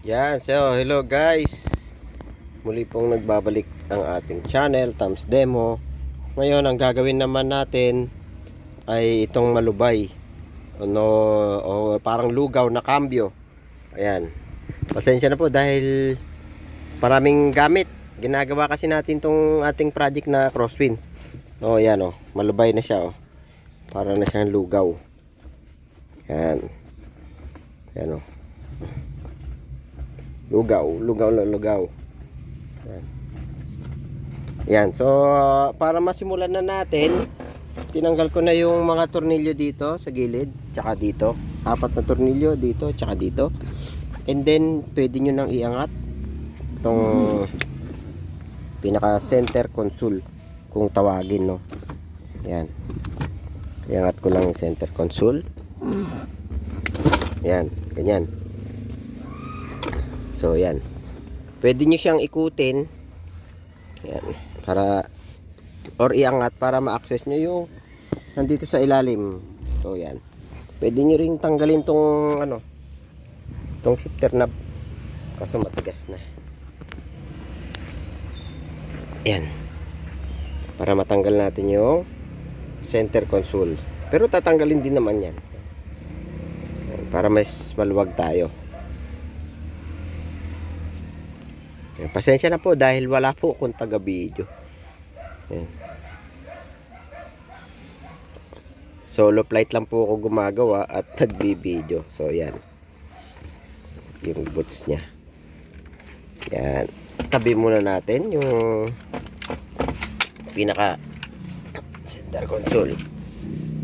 Yan, so hello guys. Muli pong nagbabalik ang ating channel, Tams Demo. Ngayon, ang gagawin naman natin ay itong malubay. Ano, o parang lugaw na cambio. Ayan. Pasensya na po dahil maraming gamit. Ginagawa kasi natin tong ating project na crosswind. O, yan o. Malubay na siya o. Para na siyang lugaw. Yan. Yan o. Lugaw, lugaw na lugaw. Yan. Yan, so para masimulan na natin, tinanggal ko na yung mga tornilyo dito sa gilid, tsaka dito. Apat na tornilyo dito, tsaka dito. And then, pwede nyo nang iangat itong pinaka center console kung tawagin, no. Yan. Iangat ko lang yung center console. Yan, ganyan. So, yan. Pwede nyo siyang ikutin. Yan. Para, or iangat para ma-access nyo yung nandito sa ilalim. So, yan. Pwede nyo ring tanggalin tong, ano, tong shifter knob. Kaso matigas na. Yan. Para matanggal natin yung center console. Pero tatanggalin din naman. Yan, Para mas maluwag tayo. Yan, Pasensya na po dahil wala po akong taga-video. Yan. Solo flight lang po ako gumagawa at nagbi-video. So yan. Yung boots niya. Yan. Tabi muna natin yung pinaka center console.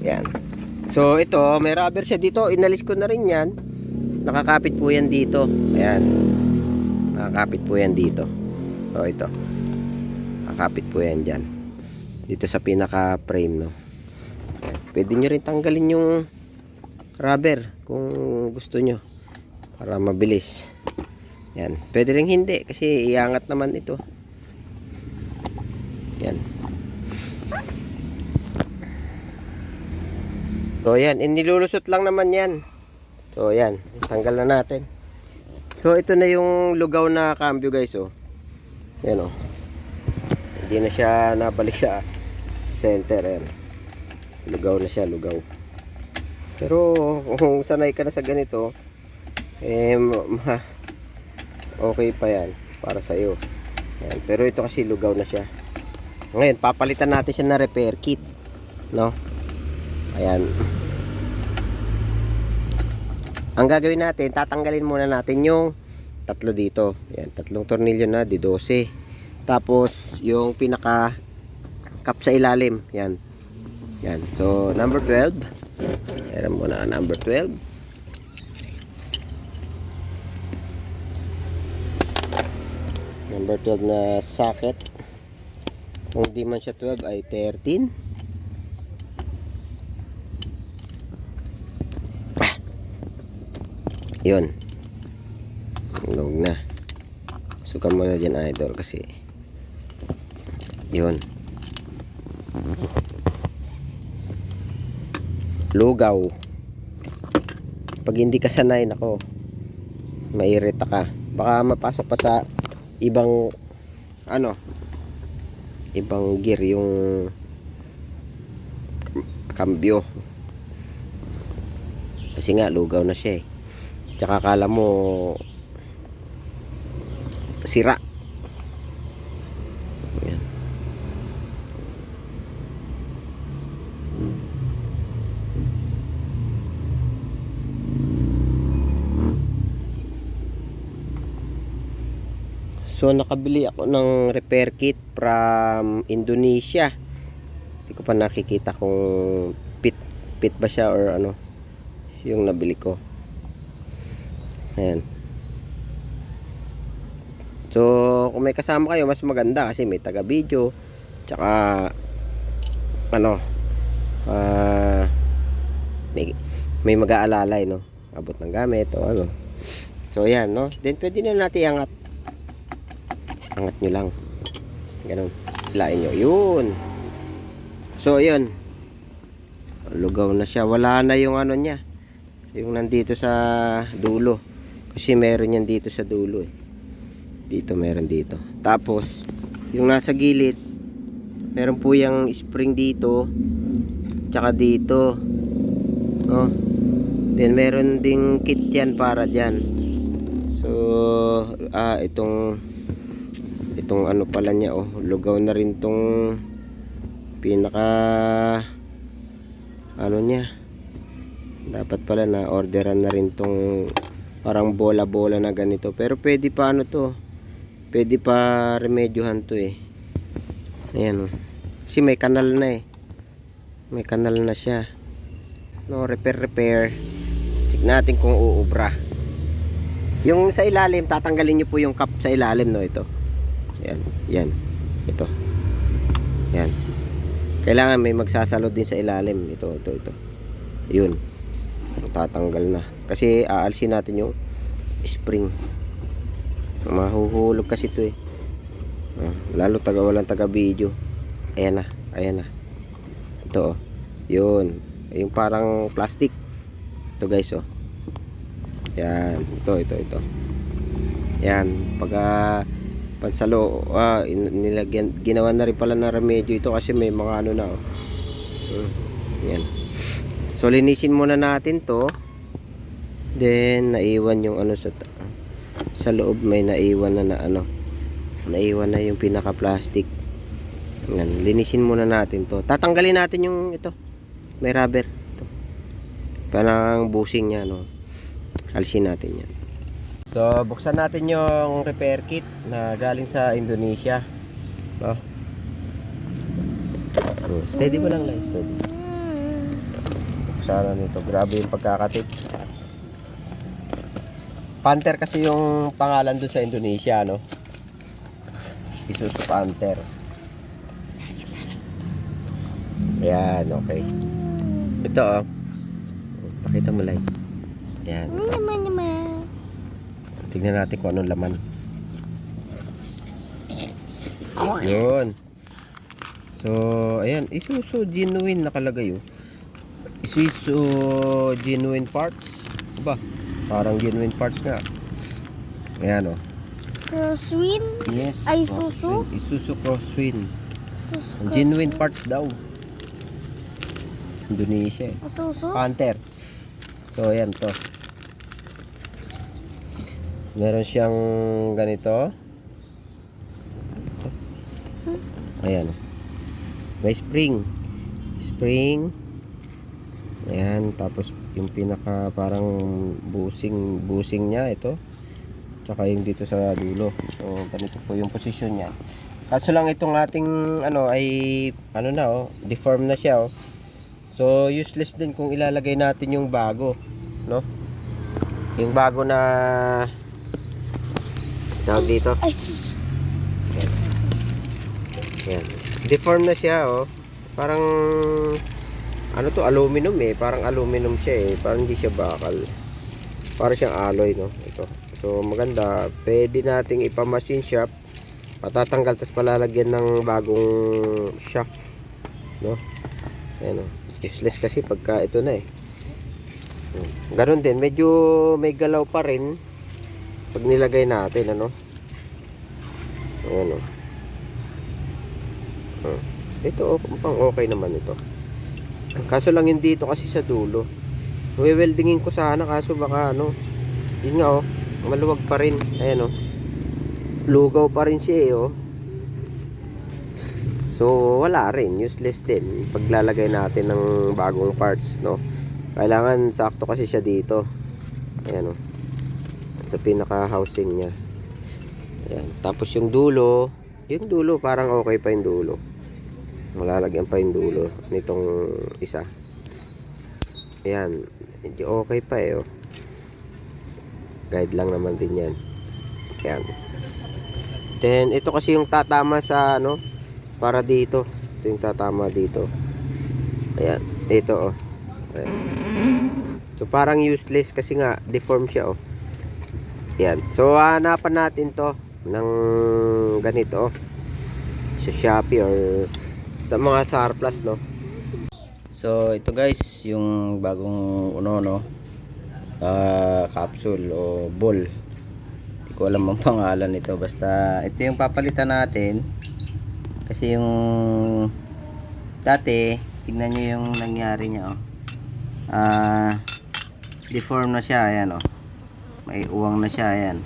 Yan. So ito, may rubber siya dito. Inalis ko na rin yan. Nakakapit po yan dito. Ayan. Nakakapit po yan dito. So ito. Nakakapit po yan dyan. Dito sa pinaka frame no. Pwede nyo rin tanggalin yung rubber kung gusto nyo. Para mabilis. Yan. Pwede rin hindi kasi iangat naman ito. Yan. So yan, inilulusot lang naman yan. So yan, tanggal na natin. So ito na yung lugaw na cambio guys oh. Yan oh. Hindi na siya nabalik sa, center yan. Lugaw na siya, lugaw. Pero kung sanay ka na sa ganito, eh okay pa yan para sa iyo. Yan. Pero ito kasi lugaw na siya. Ngayon, papalitan natin siya na repair kit. No? Ayan. Ang gagawin natin, tatanggalin muna natin yung tatlo dito. Ayan, tatlong tornilyo na, di 12. Tapos, yung pinaka cup sa ilalim. Yan. Yan. So, number 12. Ayan muna number 12. Number 12 na socket. Kung di man siya 12 ay 13. Yun. Huwag na. Sukan mo na dyan idol kasi yun. Lugaw. Pag hindi ka sanay, nako, mairita ka. Baka mapasok pa sa ibang ano, ibang gear yung cambio. Kasi nga, lugaw na siya eh. Tsaka kala mo sira. Yan. So nakabili ako ng repair kit from Indonesia. Hindi ko pa nakikita kung fit fit ba siya or ano yung nabili ko. Ayan. So, kung may kasama kayo, mas maganda kasi may taga-video. Tsaka, ano, ah, may, may mag-aalalay, no? Abot ng gamit o ano. So, ayan, no? Then, pwede na natin iangat. Angat nyo lang. Ganun. Hilain nyo. Yun. So, ayan. Lugaw na siya. Wala na yung ano niya. Yung nandito sa dulo. Kasi meron yan dito sa dulo eh. Dito meron dito. Tapos, yung nasa gilid, meron po yung spring dito. Tsaka dito. No? Then meron ding kit yan para dyan. So, ah, itong itong ano pala niya oh, lugaw na rin tong pinaka ano niya. Dapat pala na orderan na rin tong parang bola-bola na ganito. Pero pwede pa ano to. Pwede pa remedyohan to eh. Ayan oh. Kasi may kanal na eh. May kanal na siya. No, repair repair. Check natin kung uubra. Yung sa ilalim, tatanggalin nyo po yung cup sa ilalim, no? Ito. Yan, yan. Ito. Yan. Kailangan may magsasalo din sa ilalim. Ito, ito, ito. Yun. Tatanggal na. Kasi aalsin natin yung spring. Mahuhulog kasi ito eh. Ah, lalo taga walang taga video. Ayan na, ayan na. Ito oh. Yun. Yung parang plastic. Ito guys oh. Yan, ito, ito, ito. Yan, pag ah, pansalo, ah, nilagyan, ginawa na rin pala ng remedyo ito kasi may mga ano na, oh. Hmm, yan. So, linisin muna natin to. Then, naiwan yung ano sa, sa loob, may naiwan na na ano, naiwan na yung pinaka-plastic. Yan, linisin muna natin to. Tatanggalin natin yung ito, may rubber. Ito. Parang busing niya, no. Alisin natin yan. So, buksan natin yung repair kit na galing sa Indonesia. No? Oh, steady mo lang lang, steady. Buksan na nito. Grabe yung pagkakatik. Panther kasi yung pangalan doon sa Indonesia, no? Isuzu Panther. Ayan, okay. Ito, oh. Pakita mo lang. Ayan. Naman naman. Tignan natin kung anong laman. Yun. So, ayan. Isuzu genuine nakalagay oh. Isuzu genuine parts. Ba? Parang genuine parts nga. Ayan oh. Crosswind. Yes. Ay, Crosswind. Isuzu Crosswind. Ang genuine parts daw. Indonesia eh. Susu. Panther. So, ayan to. Meron siyang ganito. Ayan. May spring. Spring. Ayan. Tapos, yung pinaka parang busing, busing niya, ito. Tsaka yung dito sa dulo. So, ganito po yung position niya. Kaso lang itong ating, ano, ay, ano na, oh, deform na siya, oh. So, useless din kung ilalagay natin yung bago, no? Yung bago na tawag dito. Yes. Yan. Deform na siya, oh. Parang ano to, aluminum eh. Parang aluminum siya eh. Parang hindi siya bakal. Parang siyang alloy, no? Ito. So, maganda. Pwede nating ipa-machine shop. Patatanggal, tapos palalagyan ng bagong shaft. No? Ayan, oh. Useless kasi pagka ito na eh. Ganon din. Medyo may galaw pa rin. Pag nilagay natin, ano? Ayan, oh. Hmm. Ito, oh, pang okay naman ito. Kaso lang yung dito kasi sa dulo. weldingin ko sana kaso baka ano. Yun nga oh, maluwag pa rin. Ayan oh. Lugaw pa rin siya eh oh. So wala rin, useless din paglalagay natin ng bagong parts no. Kailangan sakto kasi siya dito. Ayan oh. Sa pinaka housing niya. Ayan. Tapos yung dulo, yung dulo parang okay pa yung dulo. Malalagyan pa yung dulo nitong isa. Ayan. Hindi okay pa eh. Oh. Guide lang naman din yan. Ayan. Then, ito kasi yung tatama sa ano, para dito. Ito yung tatama dito. Ayan. Ito oh. Ayan. So, parang useless kasi nga, deform siya oh. Ayan. So, hanapan natin to ng ganito oh. Sa Shopee or sa mga surplus no. So ito guys, yung bagong uno no. ah, capsule o ball. Hindi ko alam ang pangalan nito. Basta ito yung papalitan natin. Kasi yung dati, tignan nyo yung nangyari niya. Oh. Ah, deform na siya. Ayan oh. May uwang na siya. Ayan.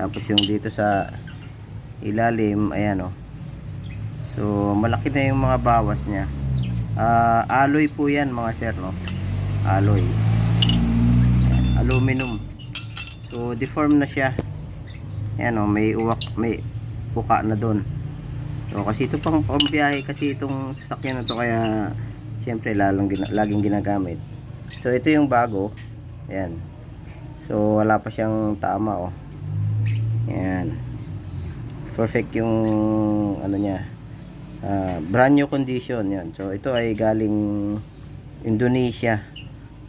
Tapos yung dito sa ilalim, ayan oh. So, malaki na yung mga bawas niya. Ah, alloy po yan mga sir, no? Alloy. Aluminum. So, deform na siya. Ayan oh, may uwak, may buka na doon. So, kasi ito pang pambiyahe kasi itong sasakyan na to kaya siyempre lalong gina, laging ginagamit. So, ito yung bago. Ayan. So, wala pa siyang tama, oh. Ayan. Perfect yung ano niya. Ah, brand new condition 'yan. So ito ay galing Indonesia,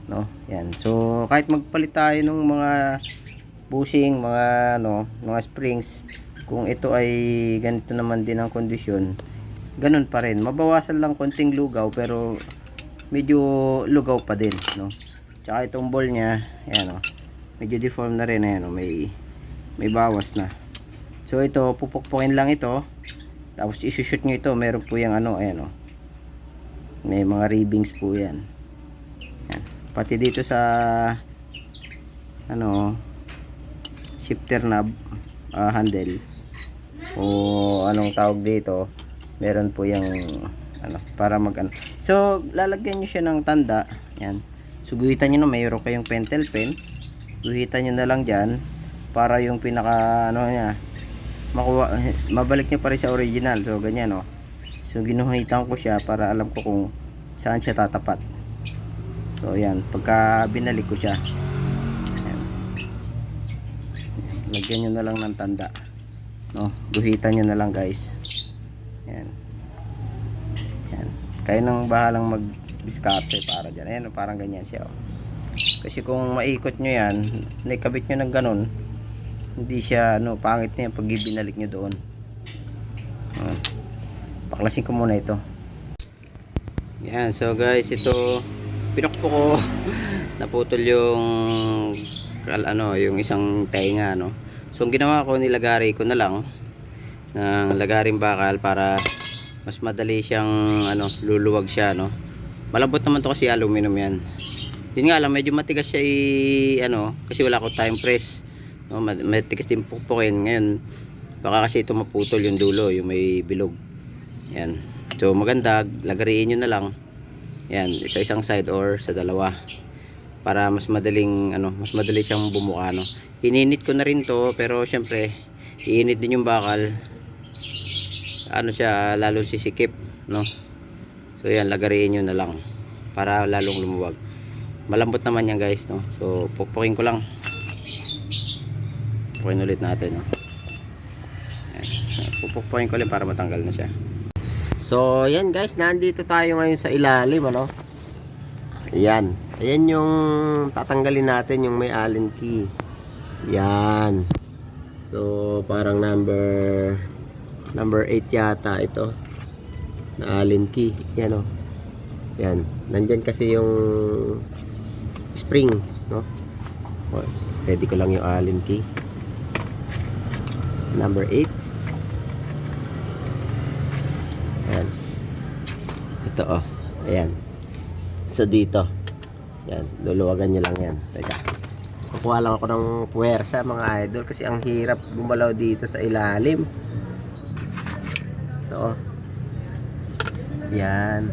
no? Yan. So kahit magpalit tayo ng mga bushing, mga ano, mga springs, kung ito ay ganito naman din ang kondisyon, ganun pa rin. Mabawasan lang konting lugaw pero medyo lugaw pa din, no? Tsaka itong ball niya, ayan oh. Medyo deform na rin ayan oh, may may bawas na. So ito, pupukpukin lang ito. Tapos isushoot nyo ito, meron po yung ano, ayan o. May mga ribbings po yan. yan. Pati dito sa ano shifter knob ah, handle o anong tawag dito meron po yung ano para mag ano. so lalagyan nyo siya ng tanda yan suguhitan nyo na mayroon kayong pentel pen guhitan nyo na lang dyan para yung pinaka ano niya makuha mabalik niya pa rin sa original. So ganyan oh. So ginuhitan ko siya para alam ko kung saan siya tatapat. So yan. Pagka binalik ko siya yan. lagyan nyo na lang ng tanda no? Guhitan nyo na lang guys. Yan yan kayo nang bahalang mag diskarte para dyan. Ayan oh, parang ganyan siya oh. kasi kung maikot nyo yan naikabit nyo ng ganun hindi siya ano pangit na yan pag ibinalik nyo doon. Uh, paklasin ko muna ito. Yan so guys ito pinakpo ko. Naputol yung ano yung isang tainga no? So ang ginawa ko nilagari ko na lang ng lagaring bakal para mas madali siyang ano luluwag siya no? Malambot naman to kasi aluminum yan. Yun nga lang medyo matigas siya i ano kasi wala ko time press no matigas din pukpukin ngayon baka kasi ito maputol yung dulo yung may bilog. Yan. So maganda lagariin nyo na lang. Yan sa isang side or sa dalawa. Para mas madaling ano mas madali siyang bumuka no? Ininit ko na rin to pero syempre iinit din yung bakal. Ano siya lalo sisikip no? So yan lagariin nyo na lang. Para lalong lumuwag. Malambot naman yan guys no? So pukpukin ko lang pukpukin ulit natin no Ayan. pupukpukin ko lang para matanggal na siya So, yan guys, nandito tayo ngayon sa ilalim, ano? Ayan. Ayan yung tatanggalin natin yung may allen key. Yan. So, parang number number 8 yata ito. Na allen key. Yan oh. Yan. Nandyan kasi yung spring, no? O, Ready ko lang yung allen key. Number 8. Ayan. Ito oh. Ayan. So dito. Yan. Luluwagan nyo lang yan. Teka. Kukuha lang ako ng puwersa mga idol kasi ang hirap gumalaw dito sa ilalim. Ito oh. Yan.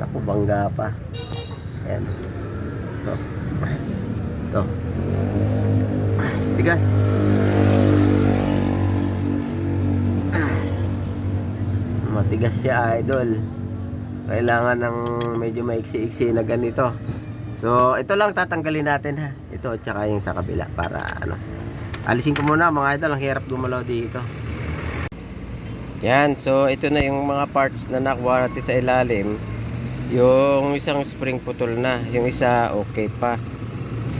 Ako bangga pa. Yan. Ito. Ito. Tigas. Matigas siya idol. Kailangan ng medyo maiksi-iksi na ganito. So ito lang tatanggalin natin ha. Ito at saka yung sa kabila para ano. Alisin ko muna mga idol. Ang hirap gumalaw dito. Yan. So ito na yung mga parts na nakuha natin sa ilalim. Yung isang spring putol na. Yung isa okay pa.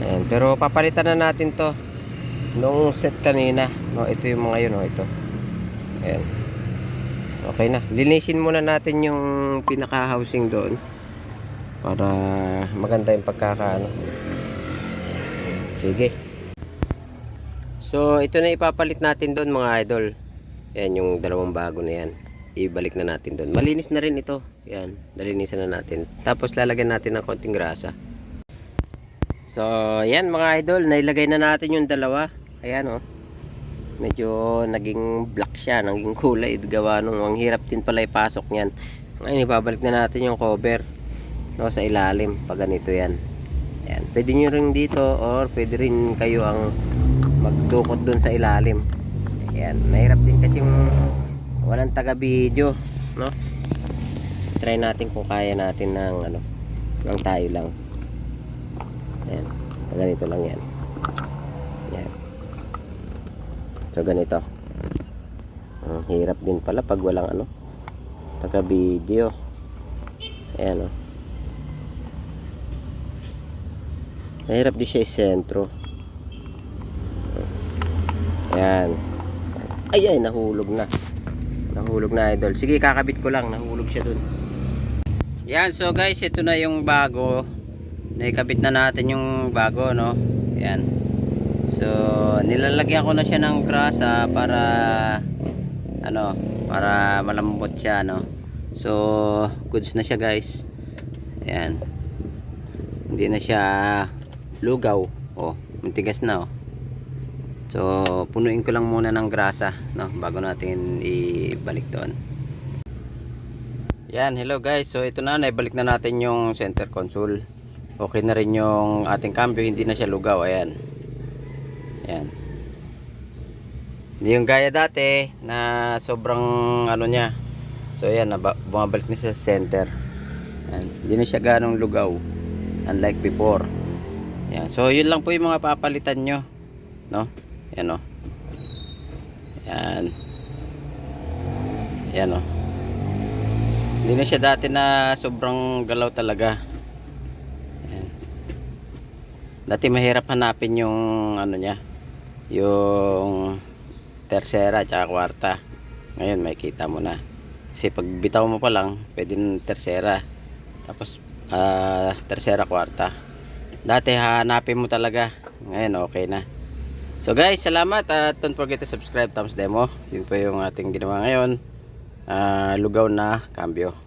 Ayan. pero papalitan na natin to nung set kanina. No ito yung mga yun oh, ito. Ayan Okay na. Linisin muna natin yung pinaka-housing doon para maganda yung pagkakaano. Sige. So, ito na ipapalit natin doon mga idol. Yan yung dalawang bago na yan. Ibalik na natin doon. Malinis na rin ito. Yan, dalinisan na natin. Tapos lalagyan natin ng konting grasa. So, yan mga idol, nailagay na natin yung dalawa. Ayan oh. Medyo naging black siya, naging kulay. Gawa nung ang hirap din pala ipasok niyan. Ngayon, ibabalik na natin yung cover. No, sa ilalim, pag ganito yan. Ayan. Pwede nyo rin dito or pwede rin kayo ang magdukot dun sa ilalim. Ayan. Mahirap din kasi yung walang taga video. No? Try natin kung kaya natin ng ano, ng tayo lang. Ayan. Ganito lang yan. Ayan. So ganito. Ang hirap din pala pag walang ano, taga video. Ayan o. Mahirap di siya isentro. Ayan. Ay ay, nahulog na. Nahulog na idol. Sige, kakabit ko lang. Nahulog siya dun. Yan, so guys, ito na yung bago. Naikabit na natin yung bago, no? Yan. So, nilalagyan ko na siya ng grasa para ano, para malambot siya, no? So, goods na siya, guys. Ayan. Hindi na siya lugaw. Oh, matigas na, oh. So, punuin ko lang muna ng grasa, no, bago natin ibalik doon. Yan, hello guys. So, ito na, naibalik na natin yung center console. Okay na rin yung ating cambio, hindi na siya lugaw, ayan. Ayan. Hindi yung gaya dati na sobrang ano niya. So, ayan, bumabalik na siya sa center. Ayan. Hindi na siya ganong lugaw. Unlike before. Ayan. So, yun lang po yung mga papalitan nyo. No? Ayan o. Ayan. Ayan o. Hindi na siya dati na sobrang galaw talaga. Ayan. Dati mahirap hanapin yung ano niya. Yung tersera at kwarta. Ngayon may kita mo na. Kasi pag bitaw mo pa lang, pwede ng tersera. Tapos ah tersera kwarta. Dati hanapin mo talaga. Ngayon okay na. So guys, salamat at don't forget to subscribe Tom's Demo. Yun po yung ating ginawa ngayon. Ah, lugaw na cambio.